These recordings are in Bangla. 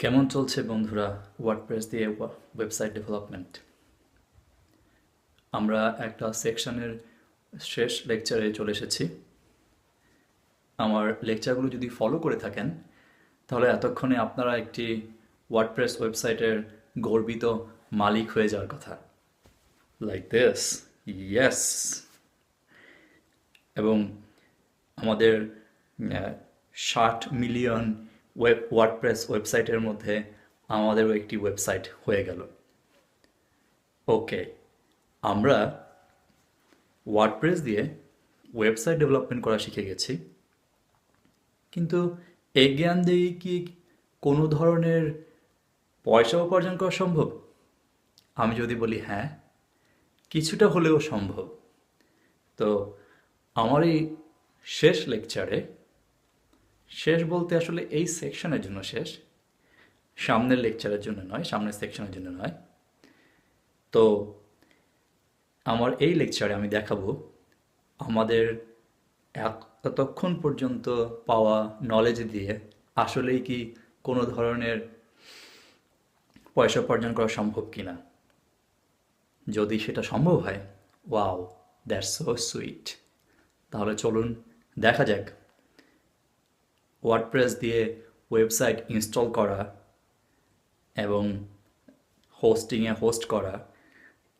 কেমন চলছে বন্ধুরা ওয়ার্ডপ্রেস দিয়ে ওয়েবসাইট ডেভেলপমেন্ট আমরা একটা সেকশনের শেষ লেকচারে চলে এসেছি। আমার লেকচারগুলো যদি ফলো করে থাকেন, তাহলে এতক্ষণে আপনারা একটি ওয়ার্ডপ্রেস ওয়েবসাইটের গর্বিত মালিক হয়ে যাওয়ার কথা। লাইক দিস ইয়েস এবং আমাদের ষাট মিলিয়ন ওয়েব ওয়ার্ডপ্রেস ওয়েবসাইটের মধ্যে আমাদেরও একটি ওয়েবসাইট হয়ে গেল। ওকে আমরা ওয়ার্ডপ্রেস দিয়ে ওয়েবসাইট ডেভেলপমেন্ট করা শিখে গেছি। কিন্তু এই জ্ঞান দিয়ে কি কোনো ধরনের পয়সা উপার্জন করা সম্ভব? আমি যদি বলি হ্যাঁ কিছুটা হলেও সম্ভব। তো আমার এই শেষ লেকচারে শেষ বলতে আসলে এই সেকশনের জন্য শেষ, সামনের লেকচারের জন্য নয়, সামনের সেকশনের জন্য নয়। তো আমার এই লেকচারে আমি দেখাবো আমাদের এতক্ষণ পর্যন্ত পাওয়া নলেজ দিয়ে আসলেই কি কোনো ধরনের পয়সা উপার্জন করা সম্ভব কি না যদি সেটা সম্ভব হয় ওয়াও দ্যাটস সো সুইট তাহলে চলুন, দেখা যাক। ওয়ার্ডপ্রেস দিয়ে ওয়েবসাইট ইনস্টল করা এবং হোস্টিংয়ে হোস্ট করা,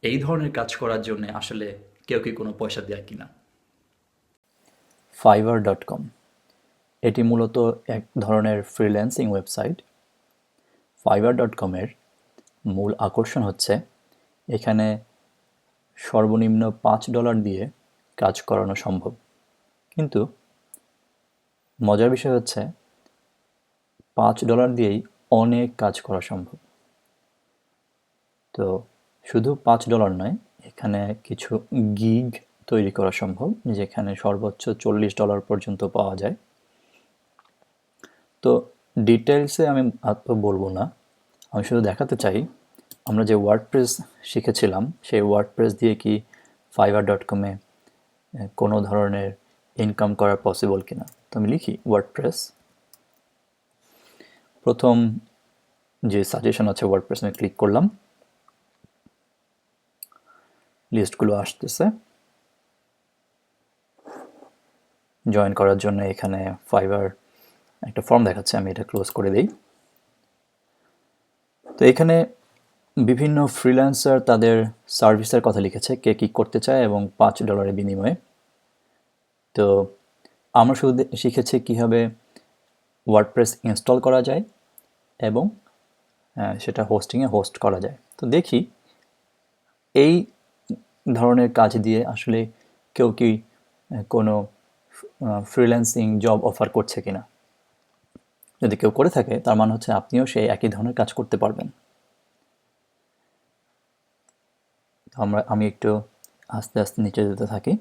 এই ধরনের কাজ করার জন্য আসলে কেউ কি কোনো পয়সা দেয় কিনা? ফাইবার ডট কম এটি মূলত এক ধরনের ফ্রিল্যান্সিং ওয়েবসাইট ফাইবার ডট কমের মূল আকর্ষণ হচ্ছে এখানে সর্বনিম্ন পাঁচ ডলার দিয়ে কাজ করানো সম্ভব। কিন্তু মজার বিষয় হচ্ছে পাঁচ ডলার দিয়েই অনেক কাজ করা সম্ভব। তো শুধু পাঁচ ডলার নয়, এখানে কিছু গিগ তৈরি করা সম্ভব, যেখানে সর্বোচ্চ চল্লিশ ডলার পর্যন্ত পাওয়া যায়। তো ডিটেলসে আমি তো বলব না। আমি শুধু দেখাতে চাই, আমরা যে ওয়ার্ডপ্রেস শিখেছিলাম, সেই ওয়ার্ডপ্রেস দিয়ে কি ফাইবার ডট কমে কোনো ধরনের ইনকাম করা পসিবল কিনা। আমি লিখি ওয়ার্ডপ্রেস প্রথম যে সাজেশন আছে ওয়ার্ডপ্রেস ক্লিক করলাম। লিস্টগুলো আসতেছে। জয়েন করার জন্য এখানে ফাইবার একটা ফর্ম দেখাচ্ছে, আমি এটা ক্লোজ করে দিই। তো এখানে বিভিন্ন ফ্রিল্যান্সার তাদের সার্ভিসের কথা লিখেছে, কে কী করতে চায় এবং পাঁচ ডলারের বিনিময়ে। তো আমরা শুধু শিখেছি কীভাবে ওয়ার্ডপ্রেস ইনস্টল করা যায় এবং সেটা হোস্টিংয়ে হোস্ট করা যায়। তো দেখি, এই ধরনের কাজ দিয়ে আসলে কেউ কি কোনো ফ্রিল্যান্সিং জব অফার করছে কিনা। যদি কেউ করে থাকে, তার মানে হচ্ছে আপনিও সেই একই ধরনের কাজ করতে পারবেন। আমরা, আমি একটু আস্তে আস্তে নিচে যেতে থাকি।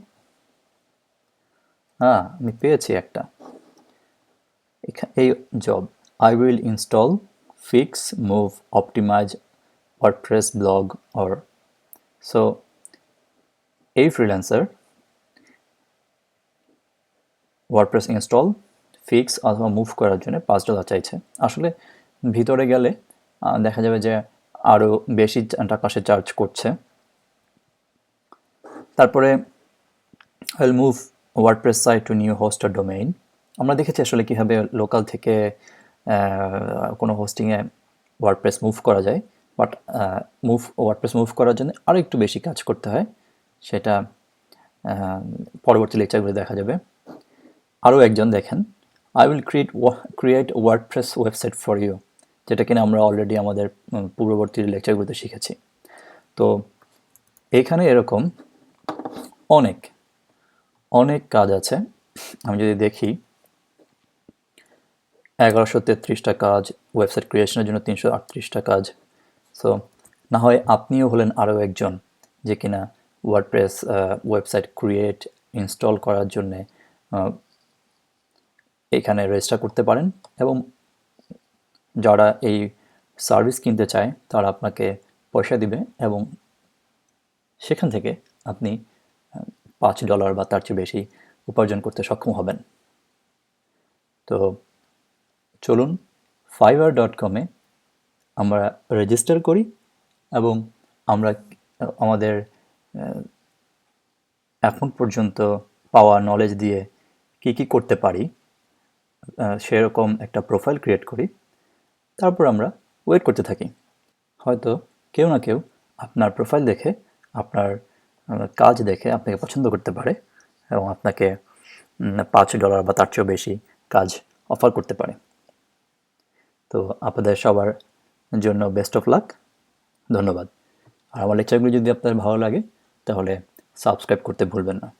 হ্যাঁ আমি পেয়েছি একটা। এই job I will install fix move optimize WordPress blog or so এই ফ্রিল্যান্সার ওয়ার্ডপ্রেস ইনস্টল ফিক্স অথবা মুভ করার জন্য পাঁচ ডলার চাইছে। আসলে ভিতরে গেলে দেখা যাবে যে আরও বেশি টাকা সে চার্জ করছে। তারপরে will move WordPress site to new host R domain আমরা দেখেছি আসলে কীভাবে লোকাল থেকে কোনো হোস্টিংয়ে ওয়ার্ডপ্রেস মুভ করা যায় বাট মুভ ওয়ার্ডপ্রেস মুভ করার জন্য আরও একটু বেশি কাজ করতে হয়। সেটা পরবর্তী লেকচারগুলো দেখা যাবে। আরও একজন দেখেন। I will create create WordPress website for you যেটা কিনা আমরা অলরেডি আমাদের পূর্ববর্তী লেকচারগুলোতে শিখেছি। তো, এখানে এরকম অনেক অনেক কাজ আছে। আমি যদি দেখি, এগারোশো তেত্রিশটা কাজ, ওয়েবসাইট ক্রিয়েশনের জন্য তিনশো আটত্রিশটা কাজ। সো না হয় আপনিও হলেন আরও একজন যে কিনা ওয়ার্ডপ্রেস ওয়েবসাইট ক্রিয়েট, ইনস্টল করার জন্যে এখানে রেজিস্টার করতে পারেন এবং যারা এই সার্ভিস কিনতে চায়, তারা আপনাকে পয়সা দিবে এবং সেখান থেকে আপনি পাঁচ ডলার বা তার চেয়ে বেশি উপার্জন করতে সক্ষম হবেন। তো চলুন ফাইবার ডট কমে আমরা রেজিস্টার করি এবং আমরা, আমাদের এখন পর্যন্ত পাওয়া নলেজ দিয়ে কী কী করতে পারি সেরকম একটা প্রোফাইল ক্রিয়েট করি। তারপর আমরা ওয়েট করতে থাকি। হয়তো কেউ না কেউ আপনার প্রোফাইল দেখে আপনার কাজ দেখে আপনাকে পছন্দ করতে পারে এবং আপনাকে পাঁচ ডলার বা তার চেয়েও বেশি কাজ অফার করতে পারে। তো আপনাদের সবার জন্য বেস্ট অফ লাক ধন্যবাদ। আর আমার লেকচারগুলি যদি আপনার ভালো লাগে, তাহলে সাবস্ক্রাইব করতে ভুলবেন না।